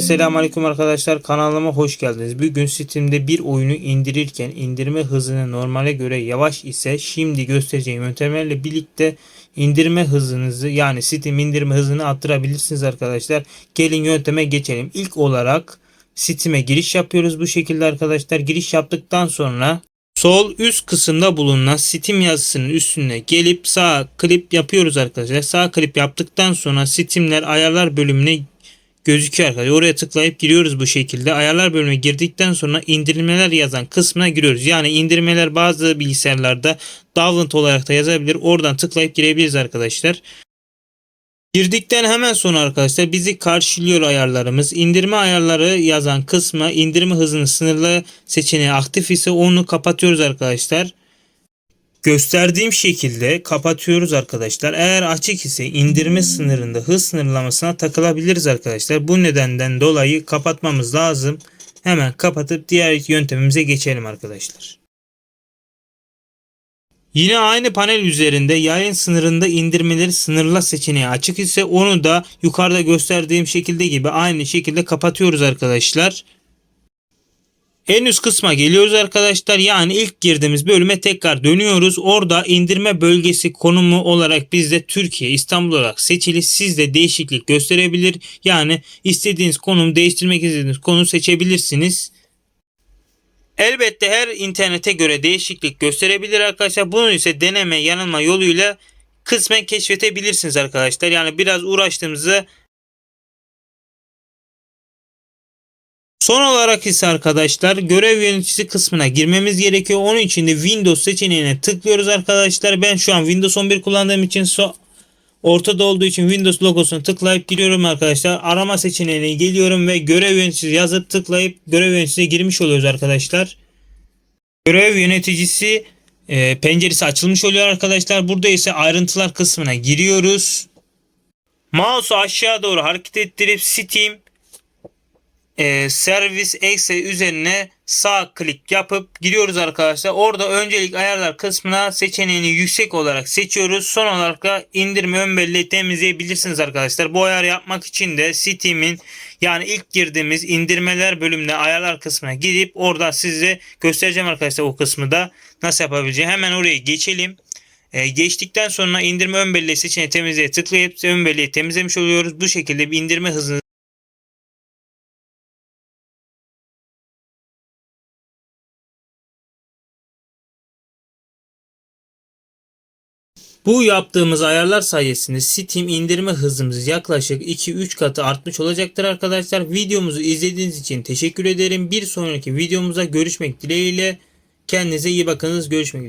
Selamünaleyküm arkadaşlar kanalıma hoş geldiniz. Bugün Steam'de bir oyunu indirirken indirme hızını normale göre yavaş ise şimdi göstereceğim yöntemlerle birlikte indirme hızınızı yani Steam indirme hızını arttırabilirsiniz arkadaşlar. Gelin yönteme geçelim. İlk olarak Steam'e giriş yapıyoruz bu şekilde arkadaşlar. Giriş yaptıktan sonra sol üst kısımda bulunan Steam yazısının üstüne gelip sağ klip yapıyoruz arkadaşlar. Sağ klip yaptıktan sonra Steam'ler ayarlar bölümüne gözüküyor arkadaşlar. Oraya tıklayıp giriyoruz bu şekilde. Ayarlar bölümüne girdikten sonra indirmeler yazan kısmına giriyoruz. Yani indirmeler bazı bilgisayarlarda download olarak da yazabilir. Oradan tıklayıp girebiliriz arkadaşlar. Girdikten hemen sonra arkadaşlar bizi karşılıyor ayarlarımız. İndirme ayarları yazan kısma indirme hızını sınırlı seçeneği aktif ise onu kapatıyoruz arkadaşlar. Gösterdiğim şekilde kapatıyoruz arkadaşlar. Eğer açık ise indirme sınırında hız sınırlamasına takılabiliriz arkadaşlar. Bu nedenden dolayı kapatmamız lazım. Hemen kapatıp diğer yöntemimize geçelim arkadaşlar. Yine aynı panel üzerinde yayın sınırında indirmeleri sınırla seçeneği açık ise onu da yukarıda gösterdiğim şekilde gibi aynı şekilde kapatıyoruz arkadaşlar. En üst kısma geliyoruz arkadaşlar. Yani ilk girdiğimiz bölüme tekrar dönüyoruz. Orada indirme bölgesi konumu olarak bizde Türkiye, İstanbul olarak seçili. Siz de değişiklik gösterebilir. Yani istediğiniz konum değiştirmek istediğiniz konu seçebilirsiniz. Elbette her internete göre değişiklik gösterebilir arkadaşlar. Bunu ise deneme yanılma yoluyla kısmen keşfedebilirsiniz arkadaşlar. Yani biraz uğraştığımızda Son olarak ise arkadaşlar görev yöneticisi kısmına girmemiz gerekiyor. Onun için de Windows seçeneğine tıklıyoruz arkadaşlar. Ben şu an Windows 11 kullandığım için so ortada olduğu için Windows logosunu tıklayıp giriyorum arkadaşlar. Arama seçeneğine geliyorum ve görev yöneticisi yazıp tıklayıp görev yöneticisine girmiş oluyoruz arkadaşlar. Görev yöneticisi e, penceresi açılmış oluyor arkadaşlar. Burada ise ayrıntılar kısmına giriyoruz. Mouse'u aşağı doğru hareket ettirip Steam e, servis exe üzerine sağ klik yapıp giriyoruz arkadaşlar. Orada öncelik ayarlar kısmına seçeneğini yüksek olarak seçiyoruz. Son olarak da indirme ön belleği temizleyebilirsiniz arkadaşlar. Bu ayar yapmak için de Steam'in yani ilk girdiğimiz indirmeler bölümüne ayarlar kısmına gidip orada size göstereceğim arkadaşlar o kısmı da nasıl yapabileceğim. Hemen oraya geçelim. Ee, geçtikten sonra indirme ön belleği seçeneği temizleye tıklayıp ön belleği temizlemiş oluyoruz. Bu şekilde bir indirme hızını Bu yaptığımız ayarlar sayesinde Steam indirme hızımız yaklaşık 2-3 katı artmış olacaktır arkadaşlar. Videomuzu izlediğiniz için teşekkür ederim. Bir sonraki videomuzda görüşmek dileğiyle. Kendinize iyi bakınız. Görüşmek üzere.